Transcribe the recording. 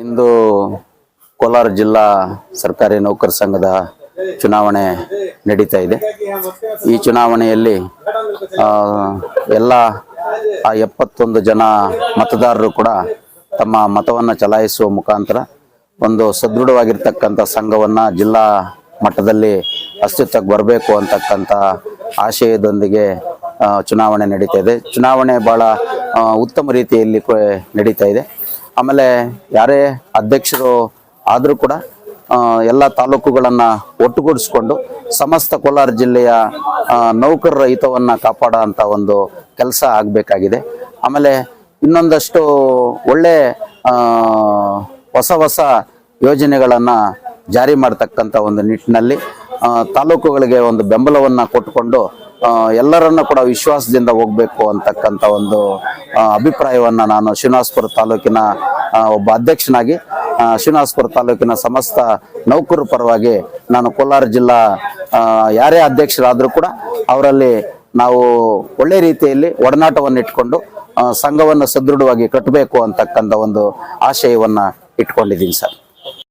ಇಂದು ಕೋಲಾರ ಜಿಲ್ಲಾ ಸರ್ಕಾರಿ ನೌಕರ ಸಂಘದ ಚುನಾವಣೆ ನಡೀತಾ ಇದೆ. ಈ ಚುನಾವಣೆಯಲ್ಲಿ ಎಲ್ಲ, ಆ, ಎಪ್ಪತ್ತೊಂದು ಜನ ಮತದಾರರು ಕೂಡ ತಮ್ಮ ಮತವನ್ನು ಚಲಾಯಿಸುವ ಮುಖಾಂತರ ಒಂದು ಸದೃಢವಾಗಿರ್ತಕ್ಕಂಥ ಸಂಘವನ್ನ ಜಿಲ್ಲಾ ಮಟ್ಟದಲ್ಲಿ ಅಸ್ತಿತ್ವಕ್ಕೆ ಬರಬೇಕು ಅಂತಕ್ಕಂಥ ಆಶಯದೊಂದಿಗೆ ಚುನಾವಣೆ ನಡೀತಾ ಇದೆ. ಚುನಾವಣೆ ಬಹಳ ಉತ್ತಮ ರೀತಿಯಲ್ಲಿ ನಡೀತಾ ಇದೆ. ಆಮೇಲೆ ಯಾರೇ ಅಧ್ಯಕ್ಷರು ಆದರೂ ಕೂಡ ಎಲ್ಲ ತಾಲೂಕುಗಳನ್ನು ಒಟ್ಟುಗೂಡಿಸ್ಕೊಂಡು ಸಮಸ್ತ ಕೋಲಾರ ಜಿಲ್ಲೆಯ ನೌಕರರ ಹಿತವನ್ನು ಕಾಪಾಡೋ ಒಂದು ಕೆಲಸ ಆಗಬೇಕಾಗಿದೆ. ಆಮೇಲೆ ಇನ್ನೊಂದಷ್ಟು ಒಳ್ಳೆ ಹೊಸ ಹೊಸ ಯೋಜನೆಗಳನ್ನು ಜಾರಿ ಮಾಡ್ತಕ್ಕಂಥ ಒಂದು ನಿಟ್ಟಿನಲ್ಲಿ ತಾಲೂಕುಗಳಿಗೆ ಒಂದು ಬೆಂಬಲವನ್ನು ಕೊಟ್ಟುಕೊಂಡು ಎಲ್ಲರನ್ನ ಕೂಡ ವಿಶ್ವಾಸದಿಂದ ಹೋಗ್ಬೇಕು ಅಂತಕ್ಕಂಥ ಒಂದು ಅಭಿಪ್ರಾಯವನ್ನ ನಾನು ಶ್ರೀನಿವಾಸಪುರ ತಾಲೂಕಿನ ಒಬ್ಬ ಅಧ್ಯಕ್ಷನಾಗಿ ಶ್ರೀನಿವಾಸಪುರ ತಾಲೂಕಿನ ಸಮಸ್ತ ನೌಕರರ ಪರವಾಗಿ ನಾನು ಕೋಲಾರ ಜಿಲ್ಲಾ ಯಾರೇ ಅಧ್ಯಕ್ಷರಾದರೂ ಕೂಡ ಅವರಲ್ಲಿ ನಾವು ಒಳ್ಳೆ ರೀತಿಯಲ್ಲಿ ಒಡನಾಟವನ್ನು ಇಟ್ಕೊಂಡು ಸಂಘವನ್ನು ಸದೃಢವಾಗಿ ಕಟ್ಟಬೇಕು ಅಂತಕ್ಕಂಥ ಒಂದು ಆಶಯವನ್ನ ಇಟ್ಕೊಂಡಿದ್ದೀನಿ ಸರ್.